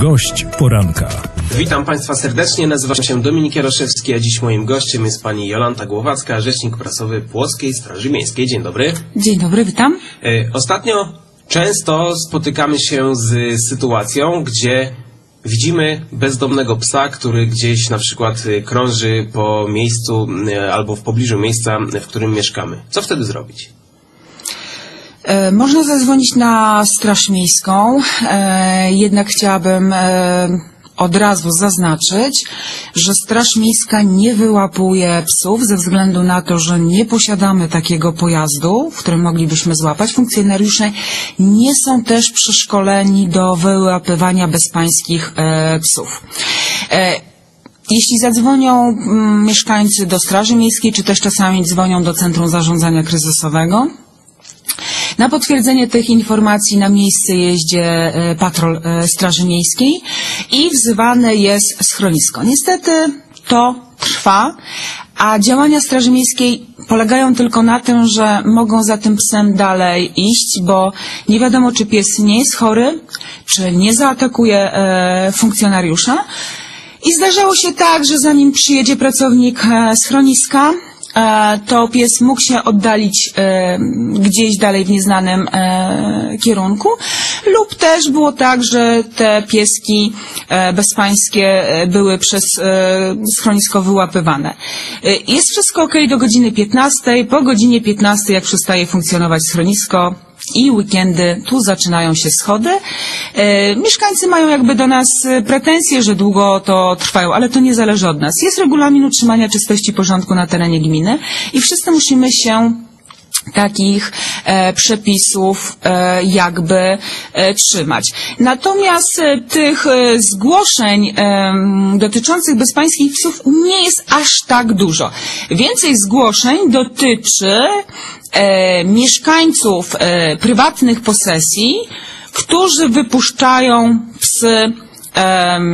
Gość poranka. Witam Państwa serdecznie, nazywam się Dominik Jaroszewski, a dziś moim gościem jest Pani Jolanta Głowacka, rzecznik prasowy Płockiej Straży Miejskiej. Dzień dobry. Dzień dobry, witam. E, Ostatnio często spotykamy się z sytuacją, gdzie widzimy bezdomnego psa, który gdzieś na przykład e, krąży po miejscu e, albo w pobliżu miejsca, w którym mieszkamy. Co wtedy zrobić? E, można zadzwonić na Straż Miejską, e, jednak chciałabym e, od razu zaznaczyć, że Straż Miejska nie wyłapuje psów ze względu na to, że nie posiadamy takiego pojazdu, w którym moglibyśmy złapać. Funkcjonariusze nie są też przeszkoleni do wyłapywania bezpańskich psów. Jeśli zadzwonią mm, mieszkańcy do Straży Miejskiej, czy też czasami dzwonią do Centrum Zarządzania Kryzysowego, na potwierdzenie tych informacji na miejsce jeździ e, patrol e, Straży Miejskiej i wzywane jest schronisko. Niestety to trwa, a działania Straży Miejskiej polegają tylko na tym, że mogą za tym psem dalej iść, bo nie wiadomo, czy pies nie jest chory, czy nie zaatakuje e, funkcjonariusza. I zdarzało się tak, że zanim przyjedzie pracownik schroniska, to pies mógł się oddalić e, gdzieś dalej w nieznanym e, kierunku lub też było tak, że te pieski e, bezpańskie były przez schronisko wyłapywane. Jest wszystko ok do godziny 15. Po godzinie 15, jak przestaje funkcjonować schronisko, i weekendy, tu zaczynają się schody. E, mieszkańcy mają jakby do nas e, pretensje, że długo to trwają, ale to nie zależy od nas. Jest regulamin utrzymania czystości porządku na terenie gminy i wszyscy musimy się takich e, przepisów e, jakby e, trzymać. Natomiast e, tych e, zgłoszeń dotyczących bezpańskich psów nie jest aż tak dużo. Więcej zgłoszeń dotyczy e, mieszkańców prywatnych posesji, którzy wypuszczają psy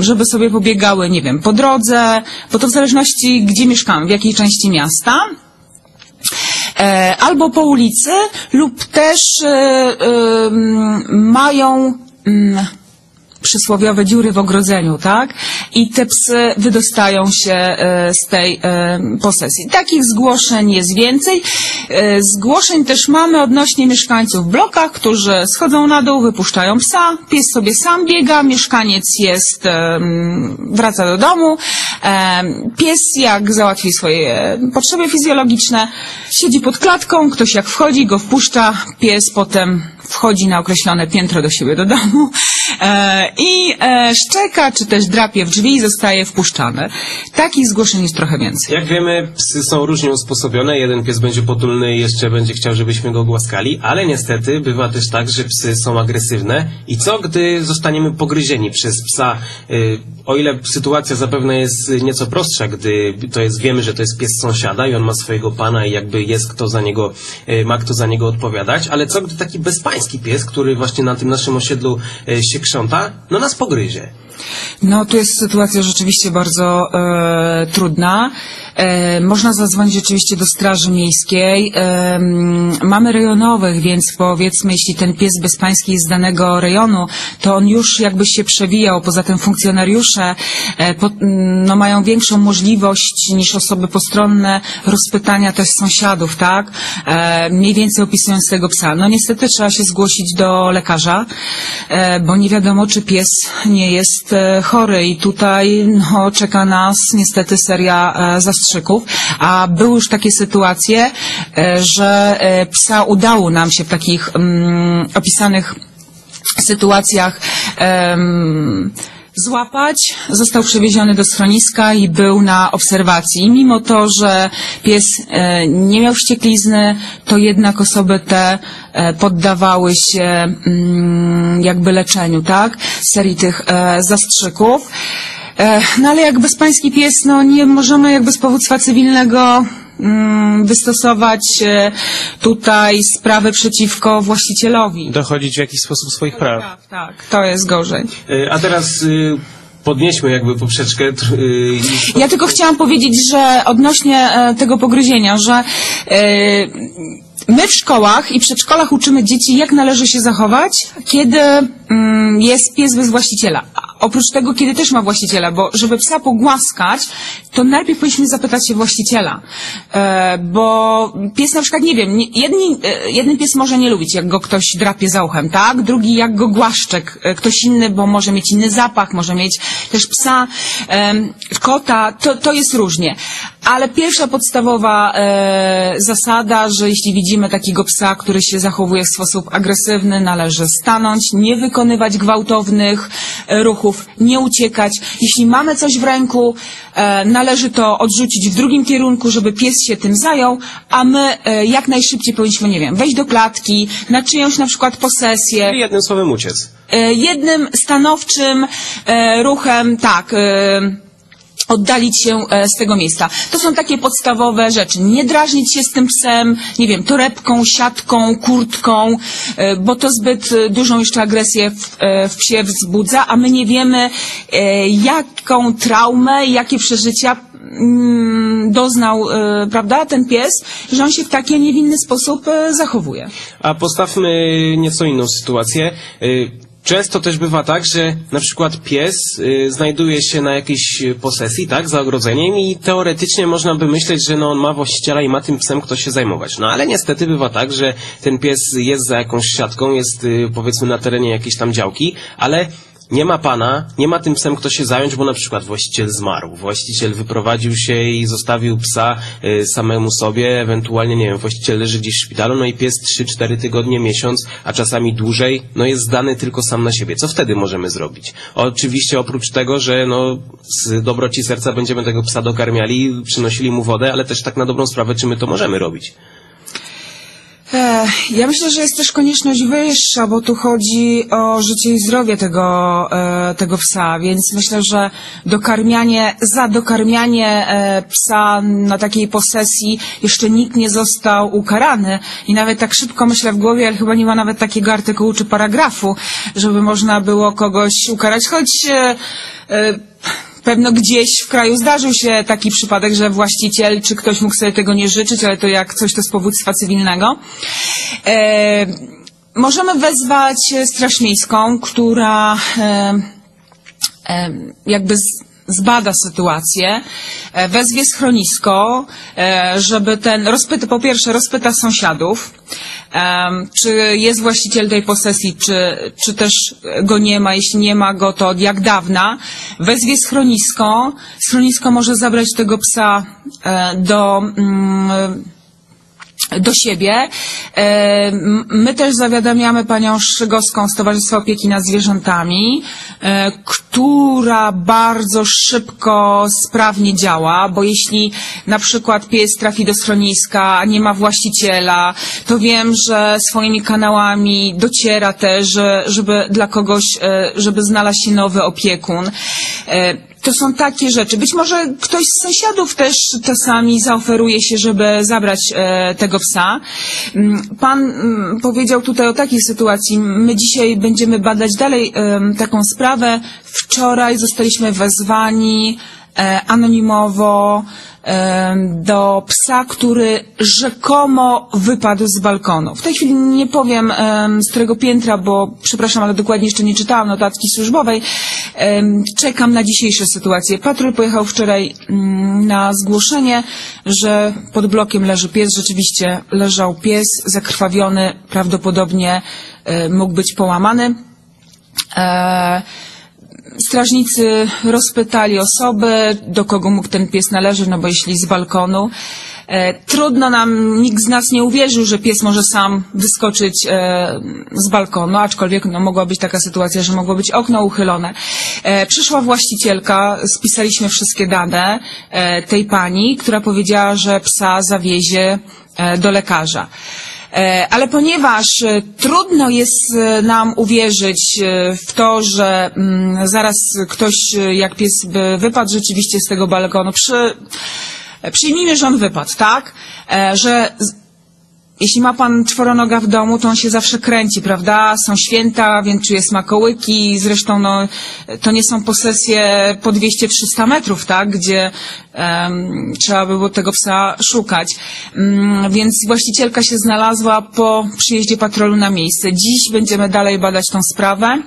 żeby sobie pobiegały, nie wiem, po drodze, bo to w zależności gdzie mieszkamy, w jakiej części miasta albo po ulicy lub też e, em, mają mm, przysłowiowe dziury w ogrodzeniu, tak? I te psy wydostają się e, z tej e, posesji. Takich zgłoszeń jest więcej. E, Zgłoszeń też mamy odnośnie mieszkańców w blokach, którzy schodzą na dół, wypuszczają psa, pies sobie sam biega, mieszkaniec jest, wraca do domu. Pies jak załatwi swoje potrzeby fizjologiczne, siedzi pod klatką, ktoś jak wchodzi, go wpuszcza, pies potem wchodzi na określone piętro do siebie do domu i e, szczeka, czy też drapie w drzwi i zostaje wpuszczany. Takich zgłoszeń jest trochę więcej. Jak wiemy, psy są różnie usposobione. Jeden pies będzie potulny i jeszcze będzie chciał, żebyśmy go głaskali, ale niestety bywa też tak, że psy są agresywne. I co, gdy zostaniemy pogryzieni przez psa? Y, O ile sytuacja zapewne jest nieco prostsza, gdy to jest, wiemy, że to jest pies sąsiada i on ma swojego pana i jakby jest kto za niego, ma kto za niego odpowiadać, ale co, gdy taki bezpański pies, który właśnie na tym naszym osiedlu y, się krząta, no nas pogryzie? No, tu jest sytuacja rzeczywiście bardzo e, trudna. E, można zadzwonić oczywiście do Straży Miejskiej. E, mamy rejonowych, więc powiedzmy, jeśli ten pies bezpański jest z danego rejonu, to on już jakby się przewijał. Poza tym funkcjonariusze e, no, mają większą możliwość niż osoby postronne rozpytania też sąsiadów, tak? Mniej więcej opisując tego psa. No niestety trzeba się zgłosić do lekarza, bo nie wiadomo, czy pies nie jest chory i tutaj no, czeka nas niestety seria e, zastrzyków, a były już takie sytuacje, e, że e, psa udało nam się w takich mm, opisanych sytuacjach em, złapać, został przewieziony do schroniska i był na obserwacji. Mimo to, że pies e, nie miał wścieklizny, to jednak osoby te poddawały się mm, jakby leczeniu, tak? Serii tych zastrzyków. E, No ale jak bezpański pies, no nie możemy jakby z powództwa cywilnego mm, wystosować e, tutaj sprawy przeciwko właścicielowi. Dochodzić w jakiś sposób swoich praw. Tak, tak, to jest gorzej. Y, A teraz y, podnieśmy jakby poprzeczkę. Ja tylko chciałam powiedzieć, że odnośnie e, tego pogryzienia, że e, my w szkołach i przedszkolach uczymy dzieci, jak należy się zachować, kiedy mm, jest pies bez właściciela. Oprócz tego, kiedy też ma właściciela, bo żeby psa pogłaskać, to najpierw powinniśmy zapytać się właściciela. E, bo pies na przykład, nie wiem, jedni, e, jeden pies może nie lubić, jak go ktoś drapie za uchem, tak? Drugi jak go głaszczek, e, ktoś inny, bo może mieć inny zapach, może mieć też psa, em, kota, to, to jest różnie. Ale pierwsza podstawowa e, zasada, że jeśli widzimy takiego psa, który się zachowuje w sposób agresywny, należy stanąć, nie wykonywać gwałtownych e, nie uciekać. Jeśli mamy coś w ręku, e, należy to odrzucić w drugim kierunku, żeby pies się tym zajął, a my e, jak najszybciej powinniśmy, nie wiem, wejść do klatki, na czyjąś na przykład posesję. Czyli jednym słowem uciec. E, jednym stanowczym ruchem, tak, oddalić się e, z tego miejsca. To są takie podstawowe rzeczy. Nie drażnić się z tym psem, nie wiem, torebką, siatką, kurtką, e, bo to zbyt e, dużą jeszcze agresję w, w psie wzbudza, a my nie wiemy, jaką traumę, jakie przeżycia mm, doznał, prawda, ten pies, że on się w taki, a nie w inny sposób zachowuje. A postawmy nieco inną sytuację. Często też bywa tak, że na przykład pies y, znajduje się na jakiejś posesji, tak, za ogrodzeniem i teoretycznie można by myśleć, że no on ma właściciela i ma tym psem kto się zajmować. No ale niestety bywa tak, że ten pies jest za jakąś siatką, jest y, powiedzmy na terenie jakiejś tam działki, ale nie ma pana, nie ma tym psem kto się zająć, bo na przykład właściciel zmarł, właściciel wyprowadził się i zostawił psa y, samemu sobie, ewentualnie, nie wiem, właściciel leży gdzieś w szpitalu, no i pies 3-4 tygodnie, miesiąc, a czasami dłużej, no jest zdany tylko sam na siebie. Co wtedy możemy zrobić? Oczywiście oprócz tego, że no z dobroci serca będziemy tego psa dokarmiali, przynosili mu wodę, ale też tak na dobrą sprawę, czy my to możemy robić? Ja myślę, że jest też konieczność wyższa, bo tu chodzi o życie i zdrowie tego, e, tego psa, więc myślę, że dokarmianie, za dokarmianie e, psa na takiej posesji jeszcze nikt nie został ukarany. I nawet tak szybko myślę w głowie, ale chyba nie ma nawet takiego artykułu czy paragrafu, żeby można było kogoś ukarać, choć e, Pewno gdzieś w kraju zdarzył się taki przypadek, że właściciel czy ktoś mógł sobie tego nie życzyć, ale to jak coś to z powództwa cywilnego. E, możemy wezwać Straż Miejską, która e, e, jakby z, zbada sytuację, e, wezwie schronisko, e, żeby ten, rozpyta, po pierwsze rozpyta sąsiadów, em, czy jest właściciel tej posesji, czy, czy też go nie ma, jeśli nie ma go, to od jak dawna, wezwie schronisko, schronisko może zabrać tego psa e, do, mm, do siebie. E, My też zawiadamiamy panią Szygowską z Towarzystwa Opieki nad Zwierzętami, e, która bardzo szybko, sprawnie działa, bo jeśli na przykład pies trafi do schroniska, a nie ma właściciela, to wiem, że swoimi kanałami dociera też, że- żeby dla kogoś, e, żeby znalazł się nowy opiekun. To są takie rzeczy. Być może ktoś z sąsiadów też czasami zaoferuje się, żeby zabrać e, tego psa. Mm, Pan mm, powiedział tutaj o takiej sytuacji. My dzisiaj będziemy badać dalej taką sprawę. Wczoraj zostaliśmy wezwani e, anonimowo do psa, który rzekomo wypadł z balkonu. W tej chwili nie powiem em, z którego piętra, bo przepraszam, ale dokładnie jeszcze nie czytałam notatki służbowej. Czekam na dzisiejsze sytuacje. Patrol pojechał wczoraj mm, na zgłoszenie, że pod blokiem leży pies. Rzeczywiście leżał pies zakrwawiony, prawdopodobnie e, mógł być połamany. E, Strażnicy rozpytali osoby, do kogo mógł ten pies należeć, no bo jeśli z balkonu. E, trudno nam, nikt z nas nie uwierzył, że pies może sam wyskoczyć e, z balkonu, aczkolwiek no, mogła być taka sytuacja, że mogło być okno uchylone. E, przyszła właścicielka, spisaliśmy wszystkie dane e, tej pani, która powiedziała, że psa zawiezie e, do lekarza. E, Ale ponieważ e, trudno jest e, nam uwierzyć w to, że mm, zaraz ktoś, jak pies wypadł rzeczywiście z tego balkonu, przy, przyjmijmy, że on wypadł, tak? Że jeśli ma pan czworonoga w domu, to on się zawsze kręci, prawda? Są święta, więc czuje smakołyki. Zresztą no, to nie są posesje po 200-300 metrów, tak? Gdzie em, trzeba by było tego psa szukać. Mm, więc właścicielka się znalazła po przyjeździe patrolu na miejsce. Dziś będziemy dalej badać tą sprawę.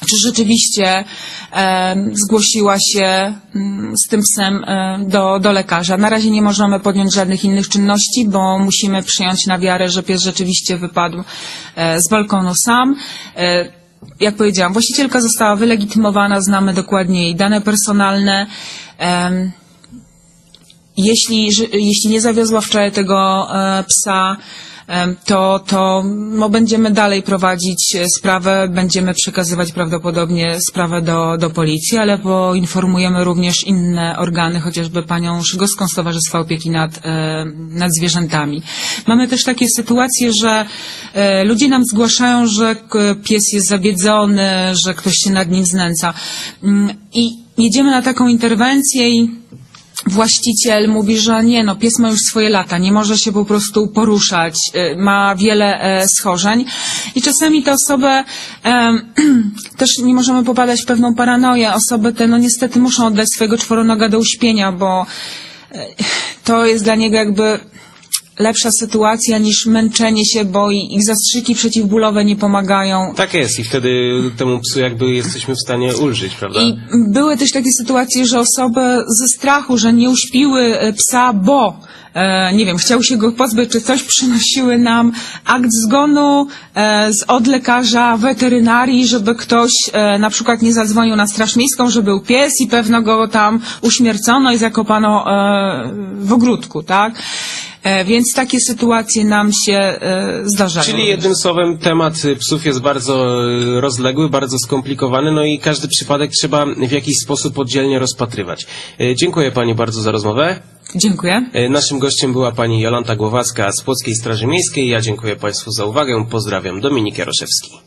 Czy rzeczywiście e, zgłosiła się mm, z tym psem e, do, do lekarza. Na razie nie możemy podjąć żadnych innych czynności, bo musimy przyjąć na wiarę, że pies rzeczywiście wypadł e, z balkonu sam. E, jak powiedziałam, właścicielka została wylegitymowana, znamy dokładnie jej dane personalne. Jeśli, jeśli nie zawiozła wczoraj tego e, psa, to, to no, będziemy dalej prowadzić e, sprawę, będziemy przekazywać prawdopodobnie sprawę do, do policji, ale poinformujemy również inne organy, chociażby panią Szygowską z Towarzystwa Opieki nad, e, nad Zwierzętami. Mamy też takie sytuacje, że e, ludzie nam zgłaszają, że pies jest zabiedzony, że ktoś się nad nim znęca. Mm, I jedziemy na taką interwencję i właściciel mówi, że nie, no pies ma już swoje lata, nie może się po prostu poruszać, y, ma wiele e, schorzeń i czasami te osoby też nie możemy popadać w pewną paranoję. Osoby te no niestety muszą oddać swojego czworonoga do uśpienia, bo e, to jest dla niego jakby lepsza sytuacja niż męczenie się, bo ich zastrzyki przeciwbólowe nie pomagają. Tak jest i wtedy temu psu jakby jesteśmy w stanie ulżyć, prawda? I były też takie sytuacje, że osoby ze strachu, że nie uśpiły e, psa, bo e, nie wiem, chciał się go pozbyć czy coś, przynosiły nam akt zgonu e, z, od lekarza weterynarii, żeby ktoś na przykład nie zadzwonił na straż miejską, że był pies i pewno go tam uśmiercono i zakopano w ogródku, tak? E, więc takie sytuacje nam się e, zdarzają. Czyli jednym słowem temat psów jest bardzo y, rozległy, bardzo skomplikowany, no i każdy przypadek trzeba w jakiś sposób oddzielnie rozpatrywać. Y, Dziękuję Pani bardzo za rozmowę. Dziękuję. Naszym gościem była Pani Jolanta Głowacka z Płockiej Straży Miejskiej. Ja dziękuję Państwu za uwagę. Pozdrawiam. Dominik Jaroszewski.